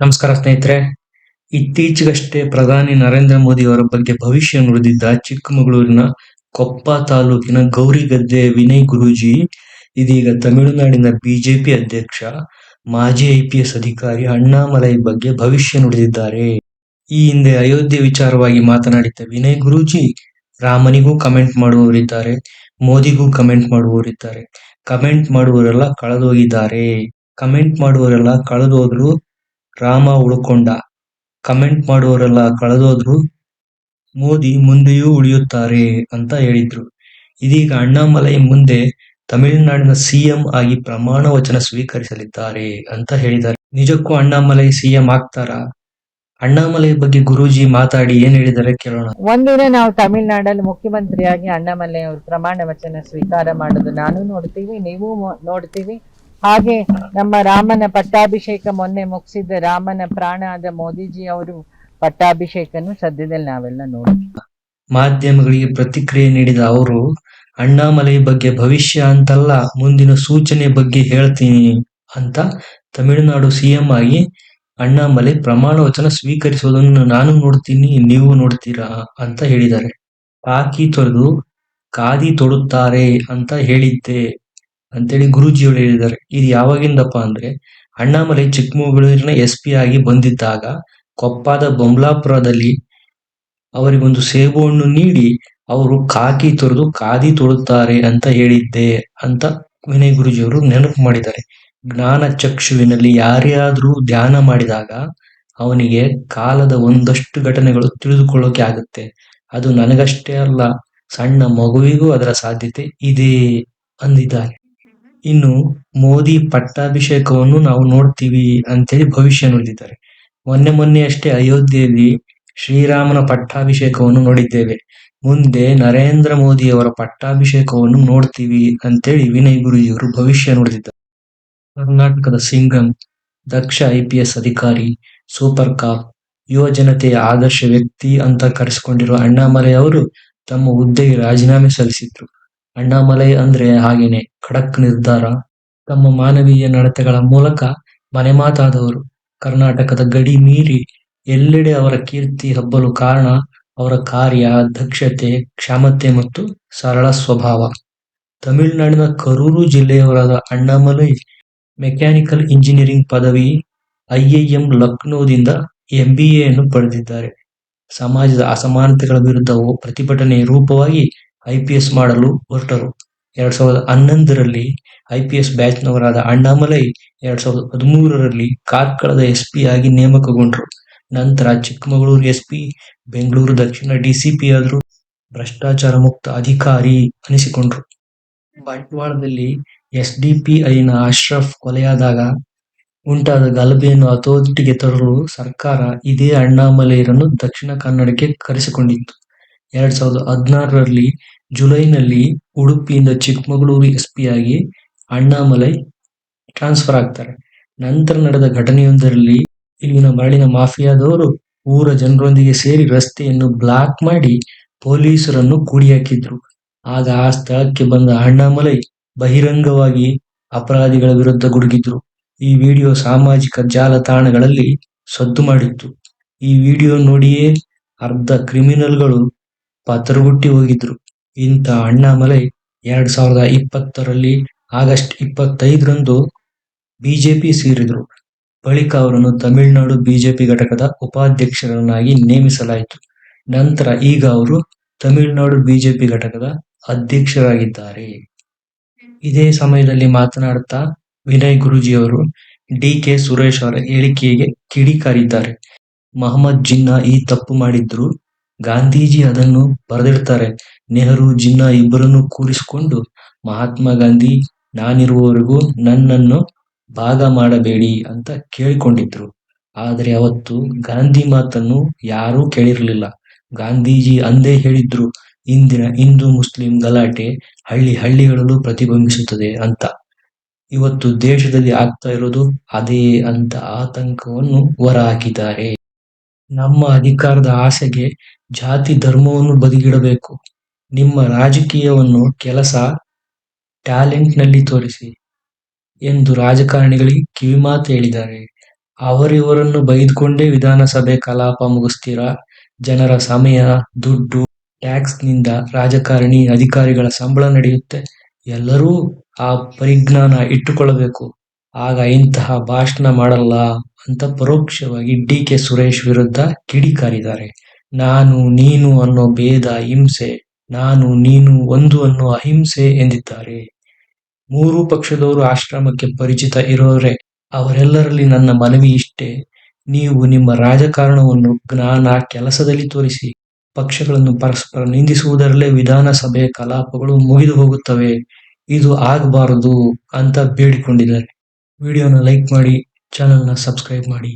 ನಮಸ್ಕಾರ ಸ್ನೇಹಿತರೆ. ಇತ್ತೀಚೆಗಷ್ಟೇ ಪ್ರಧಾನಿ ನರೇಂದ್ರ ಮೋದಿ ಅವರ ಬಗ್ಗೆ ಭವಿಷ್ಯ ನುಡಿದಿದ್ದ ಚಿಕ್ಕಮಗಳೂರಿನ ಕೊಪ್ಪ ತಾಲೂಕಿನ ಗೌರಿಗದ್ದೆ ವಿನಯ್ ಗುರೂಜಿ, ಇದೀಗ ತಮಿಳುನಾಡಿನ ಬಿಜೆಪಿ ಅಧ್ಯಕ್ಷ, ಮಾಜಿ ಐಪಿಎಸ್ ಅಧಿಕಾರಿ ಅಣ್ಣಾಮಲೈ ಬಗ್ಗೆ ಭವಿಷ್ಯ ನುಡಿದಿದ್ದಾರೆ. ಈ ಹಿಂದೆ ಅಯೋಧ್ಯೆ ವಿಚಾರವಾಗಿ ಮಾತನಾಡಿದ್ದ ವಿನಯ್ ಗುರೂಜಿ, ರಾಮನಿಗೂ ಕಮೆಂಟ್ ಮಾಡುವವರಿದ್ದಾರೆ, ಮೋದಿಗೂ ಕಮೆಂಟ್ ಮಾಡುವವರಿದ್ದಾರೆ. ಕಮೆಂಟ್ ಮಾಡುವವರೆಲ್ಲ ಕಳೆದೋಗಿದ್ದಾರೆ. ಕಮೆಂಟ್ ಮಾಡುವವರೆಲ್ಲ ಕಳೆದೋದ್ರು ರಾಮ ಉಳ್ಕೊಂಡ. ಕಮೆಂಟ್ ಮಾಡುವವರೆಲ್ಲ ಕಳೆದೋದ್ರು, ಮೋದಿ ಮುಂದೆಯೂ ಉಳಿಯುತ್ತಾರೆ ಅಂತ ಹೇಳಿದ್ರು. ಇದೀಗ ಅಣ್ಣಾಮಲೈ ಮುಂದೆ ತಮಿಳುನಾಡಿನ ಸಿಎಂ ಆಗಿ ಪ್ರಮಾಣ ವಚನ ಸ್ವೀಕರಿಸಲಿದ್ದಾರೆ ಅಂತ ಹೇಳಿದ್ದಾರೆ. ನಿಜಕ್ಕೂ ಅಣ್ಣಾಮಲೈ ಸಿಎಂ ಆಗ್ತಾರಾ? ಅಣ್ಣಾಮಲೈ ಬಗ್ಗೆ ಗುರೂಜಿ ಮಾತಾಡಿ ಏನ್ ಹೇಳಿದ್ದಾರೆ ಕೇಳೋಣ. ಒಂದಿನ ನಾವು ತಮಿಳುನಾಡಲ್ಲಿ ಮುಖ್ಯಮಂತ್ರಿಯಾಗಿ ಅಣ್ಣಾಮಲೈ ಅವರು ಪ್ರಮಾಣ ವಚನ ಸ್ವೀಕಾರ ಮಾಡೋದು ನಾನು ನೋಡ್ತೀವಿ, ನೀವು ನೋಡ್ತೀವಿ. ಹಾಗೆ ನಮ್ಮ ರಾಮನ ಪಟ್ಟಾಭಿಷೇಕ ಮೊನ್ನೆ ಮುಗಿಸಿದ್ದ ರಾಮನ ಪ್ರಾಣ ಆದ ಮೋದಿಜಿ ಅವರು ಪಟ್ಟಾಭಿಷೇಕನು ಸದ್ಯದಲ್ಲಿ ನಾವೆಲ್ಲ ನೋಡ್ತೀವಿ ಮಾಧ್ಯಮಗಳಿಗೆ ಪ್ರತಿಕ್ರಿಯೆ ನೀಡಿದ ಅವರು, ಅಣ್ಣಾಮಲೈ ಬಗ್ಗೆ ಭವಿಷ್ಯ ಅಂತಲ್ಲ, ಮುಂದಿನ ಸೂಚನೆ ಬಗ್ಗೆ ಹೇಳ್ತೀನಿ ಅಂತ ತಮಿಳುನಾಡು ಸಿಎಂ ಆಗಿ ಅಣ್ಣಾಮಲೈ ಪ್ರಮಾಣ ವಚನ ಸ್ವೀಕರಿಸುವುದನ್ನು ನಾನು ನೋಡ್ತೀನಿ, ನೀವು ನೋಡ್ತೀರಾ ಅಂತ ಹೇಳಿದ್ದಾರೆ. ಕಾಕಿ ತೊರೆದು, ಕಾದಿ ತೊಡುತ್ತಾರೆ ಅಂತ ಹೇಳಿದ್ದೆ. ಅಂತೇಳಿ ಗುರುಜಿಯವರು ಹೇಳಿದ್ದಾರೆ. ಇದು ಯಾವಾಗಿಂದಪ್ಪ ಅಂದ್ರೆ ಅಣ್ಣಾಮಲೈ ಚಿಕ್ಕಮಗಳೂರಿನ ಎಸ್ ಪಿ ಆಗಿ ಬಂದಿದ್ದಾಗ ಕೊಪ್ಪದ ಬೊಮ್ಲಾಪುರದಲ್ಲಿ ಅವರಿಗೊಂದು ಸೇಬು ಹಣ್ಣು ನೀಡಿ ಅವರು ಕಾಕಿ ತೊರೆದು ಕಾದಿ ತೊಡುತ್ತಾರೆ ಅಂತ ಹೇಳಿದ್ದೆ ಅಂತ ವಿನಯ್ ಗುರುಜಿಯವರು ನೆನಪು ಮಾಡಿದ್ದಾರೆ. ಜ್ಞಾನ ಚಕ್ಷುವಿನಲ್ಲಿ ಯಾರ್ಯಾದ್ರೂ ಧ್ಯಾನ ಮಾಡಿದಾಗ ಅವನಿಗೆ ಕಾಲದ ಒಂದಷ್ಟು ಘಟನೆಗಳು ತಿಳಿದುಕೊಳ್ಳೋಕೆ ಆಗುತ್ತೆ. ಅದು ನನಗಷ್ಟೇ ಅಲ್ಲ, ಸಣ್ಣ ಮಗುವಿಗೂ ಅದರ ಸಾಧ್ಯತೆ ಇದೆ ಅಂದಿದ್ದಾರೆ. ಇನ್ನು ಮೋದಿ ಪಟ್ಟಾಭಿಷೇಕವನ್ನು ನಾವು ನೋಡ್ತೀವಿ ಅಂತೇಳಿ ಭವಿಷ್ಯ ನುಡಿದಿದ್ದಾರೆ. ಮೊನ್ನೆ ಮೊನ್ನೆ ಅಷ್ಟೇ ಅಯೋಧ್ಯೆಯಲ್ಲಿ ಶ್ರೀರಾಮನ ಪಟ್ಟಾಭಿಷೇಕವನ್ನು ನೋಡಿದ್ದೇವೆ. ಮುಂದೆ ನರೇಂದ್ರ ಮೋದಿಯವರ ಪಟ್ಟಾಭಿಷೇಕವನ್ನು ನೋಡ್ತೀವಿ ಅಂತೇಳಿ ವಿನಯ್ ಗುರುಜಿಯವರು ಭವಿಷ್ಯ ನುಡಿದಿದ್ದಾರೆ. ಕರ್ನಾಟಕದ ಸಿಂಗಂ, ದಕ್ಷ ಐಪಿಎಸ್ ಅಧಿಕಾರಿ, ಸೂಪರ್ ಕಾಪ್, ಯುವ ಜನತೆಯ ಆದರ್ಶ ವ್ಯಕ್ತಿ ಅಂತ ಕರೆಸಿಕೊಂಡಿರುವ ಅಣ್ಣಾಮಲೈ ಅವರು ತಮ್ಮ ಹುದ್ದೆಗೆ ರಾಜೀನಾಮೆ ಸಲ್ಲಿಸಿದ್ರು. ಅಣ್ಣಾಮಲೈ ಅಂದ್ರೆ ಹಾಗೇನೆ ಖಡಕ್ ನಿರ್ಧಾರ, ತಮ್ಮ ಮಾನವೀಯ ನಡತೆಗಳ ಮೂಲಕ ಮನೆಮಾತಾದವರು ಕರ್ನಾಟಕದ ಗಡಿ ಮೀರಿ ಎಲ್ಲೆಡೆ ಅವರ ಕೀರ್ತಿ ಹಬ್ಬಲು ಕಾರಣ ಅವರ ಕಾರ್ಯ, ದಕ್ಷತೆ, ಕ್ಷಮತೆ ಮತ್ತು ಸರಳ ಸ್ವಭಾವ. ತಮಿಳುನಾಡಿನ ಕರೂರು ಜಿಲ್ಲೆಯವರಾದ ಅಣ್ಣಾಮಲೈ ಮೆಕ್ಯಾನಿಕಲ್ ಇಂಜಿನಿಯರಿಂಗ್ ಪದವಿ ಐಐಎಂ ಲಕ್ನೋದಿಂದ ಎಂಬಿಎಯನ್ನು ಪಡೆದಿದ್ದಾರೆ. ಸಮಾಜದ ಅಸಮಾನತೆಗಳ ವಿರುದ್ಧ ಪ್ರತಿಭಟನೆಯ ರೂಪವಾಗಿ ಐಪಿಎಸ್ ಮಾಡಲು ಹೊರಟರು. ಎರಡ್ ಸಾವಿರದ ಹನ್ನೊಂದರಲ್ಲಿ ಐಪಿಎಸ್ ಬ್ಯಾಚ್ನವರಾದ ಅಣ್ಣಾಮಲೈ ಎರಡ್ ಸಾವಿರದ ಹದಿಮೂರರಲ್ಲಿ ಕಾರ್ಕಳದ ಎಸ್ಪಿ ಆಗಿ ನೇಮಕಗೊಂಡರು. ನಂತರ ಚಿಕ್ಕಮಗಳೂರು ಎಸ್ಪಿ ಬೆಂಗಳೂರು ದಕ್ಷಿಣ ಡಿಸಿಪಿ ಆದರು ಭ್ರಷ್ಟಾಚಾರ ಮುಕ್ತ ಅಧಿಕಾರಿ ಅನಿಸಿಕೊಂಡ್ರು. ಬಂಟ್ವಾಳದಲ್ಲಿ ಎಸ್ಡಿಪಿಐನ ಅಶ್ರಫ್ ಕೊಲೆಯಾದಾಗ ಉಂಟಾದ ಗಲಭೆಯನ್ನು ಹತೋಟಿಗೆ ತರಲು ಸರ್ಕಾರ ಇದೇ ಅಣ್ಣಾಮಲೈರನ್ನು ದಕ್ಷಿಣ ಕನ್ನಡಕ್ಕೆ ಕರೆಸಿಕೊಂಡಿತ್ತು. ಎರಡ್ ಸಾವಿರದ ಹದಿನಾರರಲ್ಲಿ ಜುಲೈನಲ್ಲಿ ಉಡುಪಿಯಿಂದ ಚಿಕ್ಕಮಗಳೂರು ಎಸ್ಪಿ ಆಗಿ ಅಣ್ಣಾಮಲೈ ಟ್ರಾನ್ಸ್ಫರ್ ಆಗ್ತಾರೆ. ನಂತರ ನಡೆದ ಘಟನೆಯೊಂದರಲ್ಲಿ ಇಲ್ಲಿನ ಮರಳಿನ ಮಾಫಿಯಾದವರು ಊರ ಜನರೊಂದಿಗೆ ಸೇರಿ ರಸ್ತೆಯನ್ನು ಬ್ಲಾಕ್ ಮಾಡಿ ಪೊಲೀಸರನ್ನು ಕೂಡಿಹಾಕಿದ್ರು ಆಗ ಆ ಸ್ಥಳಕ್ಕೆ ಬಂದ ಅಣ್ಣಾಮಲೈ ಬಹಿರಂಗವಾಗಿ ಅಪರಾಧಿಗಳ ವಿರುದ್ಧ ಗುಡುಗಿದ್ರು. ಈ ವಿಡಿಯೋ ಸಾಮಾಜಿಕ ಜಾಲತಾಣಗಳಲ್ಲಿ ಸದ್ದು ಮಾಡಿತ್ತು. ಈ ವಿಡಿಯೋ ನೋಡಿಯೇ ಅರ್ಧ ಕ್ರಿಮಿನಲ್ಗಳು ಪತರಗುಟ್ಟಿ ಹೋಗಿದ್ರು. ಇಂಥ ಅಣ್ಣಾಮಲೈ ಎರಡ್ ಸಾವಿರದ ಇಪ್ಪತ್ತರಲ್ಲಿ ಆಗಸ್ಟ್ ಇಪ್ಪತ್ತೈದರಂದು ಬಿಜೆಪಿ ಸೇರಿದ್ರು. ಬಳಿಕ ಅವರನ್ನು ತಮಿಳುನಾಡು ಬಿಜೆಪಿ ಘಟಕದ ಉಪಾಧ್ಯಕ್ಷರನ್ನಾಗಿ ನೇಮಿಸಲಾಯಿತು. ನಂತರ ಈಗ ಅವರು ತಮಿಳುನಾಡು ಬಿಜೆಪಿ ಘಟಕದ ಅಧ್ಯಕ್ಷರಾಗಿದ್ದಾರೆ. ಇದೇ ಸಮಯದಲ್ಲಿ ಮಾತನಾಡುತ್ತಾ ವಿನಯ್ ಗುರೂಜಿಯವರು ಡಿ ಕೆ ಸುರೇಶ್ ಅವರ ಹೇಳಿಕೆಗೆ ಕಿಡಿಕಾರಿದ್ದಾರೆ. ಮಹಮ್ಮದ್ ಜಿನ್ನಾ ಈ ತಪ್ಪು ಮಾಡಿದ್ರು ಗಾಂಧೀಜಿ ಅದನ್ನು ಬರೆದಿರ್ತಾರೆ ನೆಹರು, ಜಿನ್ನಾ ಇಬ್ಬರನ್ನು ಕೂರಿಸಿಕೊಂಡು ಮಹಾತ್ಮ ಗಾಂಧಿ, ನಾನಿರುವವರೆಗೂ ನನ್ನನ್ನು ಭಾಗ ಮಾಡಬೇಡಿ ಅಂತ ಕೇಳಿಕೊಂಡಿದ್ರು. ಆದರೆ ಅವತ್ತು ಗಾಂಧಿ ಮಾತನ್ನು ಯಾರೂ ಕೇಳಿರಲಿಲ್ಲ. ಗಾಂಧೀಜಿ ಅಂದೇ ಹೇಳಿದ್ರು, ಇಂದಿನ ಹಿಂದೂ ಮುಸ್ಲಿಂ ಗಲಾಟೆ ಹಳ್ಳಿ ಹಳ್ಳಿಗಳಲ್ಲೂ ಪ್ರತಿಬಿಂಬಿಸುತ್ತದೆ ಅಂತ. ಇವತ್ತು ದೇಶದಲ್ಲಿ ಆಗ್ತಾ ಇರೋದು ಅದೇ ಅಂತ ಆತಂಕವನ್ನು ಹೊರಹಾಕಿದ್ದಾರೆ ನಮ್ಮ ಅಧಿಕಾರದ ಆಸೆಗೆ ಜಾತಿ ಧರ್ಮವನ್ನು ಬದಿಗಿಡಬೇಕು. ನಿಮ್ಮ ರಾಜಕೀಯವನ್ನು ಕೆಲಸ ಟ್ಯಾಲೆಂಟ್ನಲ್ಲಿ ತೋರಿಸಿ ಎಂದು ರಾಜಕಾರಣಿಗಳಿಗೆ ಕಿವಿಮಾತು ಹೇಳಿದ್ದಾರೆ. ಅವರಿವರನ್ನು ಬೈದುಕೊಂಡೇ ವಿಧಾನಸಭೆ ಕಲಾಪ ಮುಗಿಸ್ತೀರಾ? ಜನರ ಸಮಯ, ದುಡ್ಡು, ಟ್ಯಾಕ್ಸ್ನಿಂದ ರಾಜಕಾರಣಿ ಅಧಿಕಾರಿಗಳ ಸಂಬಳ ನಡೆಯುತ್ತೆ. ಎಲ್ಲರೂ ಆ ಪರಿಜ್ಞಾನ ಇಟ್ಟುಕೊಳ್ಳಬೇಕು. ಆಗ ಇಂತಹ ಭಾಷಣ ಮಾಡಲ್ಲ. ಅಂತ ಪರೋಕ್ಷವಾಗಿ ಡಿ ಕೆ ಸುರೇಶ್ ವಿರುದ್ಧ ಕಿಡಿಕಾರಿದ್ದಾರೆ. ನಾನು, ನೀನು ಅನ್ನೋ ಭೇದ ಹಿಂಸೆ, ನಾನು, ನೀನು ಒಂದು ಅನ್ನೋ ಅಹಿಂಸೆ ಎಂದಿದ್ದಾರೆ. ಮೂರೂ ಪಕ್ಷದವರು ಆಶ್ರಮಕ್ಕೆ ಪರಿಚಿತ ಇರೋರೆ, ಅವರೆಲ್ಲರಲ್ಲಿ ನನ್ನ ಮನವಿ ಇಷ್ಟೇ. ನೀವು ನಿಮ್ಮ ರಾಜಕಾರಣವನ್ನು ಜ್ಞಾನ ಕೆಲಸದಲ್ಲಿ ತೋರಿಸಿ, ಪಕ್ಷಗಳನ್ನು ಪರಸ್ಪರ ನಿಂದಿಸುವುದರಲ್ಲೇ ವಿಧಾನಸಭೆ ಕಲಾಪಗಳು ಮುಗಿದು ಹೋಗುತ್ತವೆ. ಇದು ಆಗಬಾರದು ಅಂತ ಬೇಡಿಕೊಂಡಿದ್ದಾರೆ. ವಿಡಿಯೋನ ಲೈಕ್ ಮಾಡಿ ಚಾನೆಲ್ನ ಸಬ್ಸ್ಕ್ರೈಬ್ ಮಾಡಿ.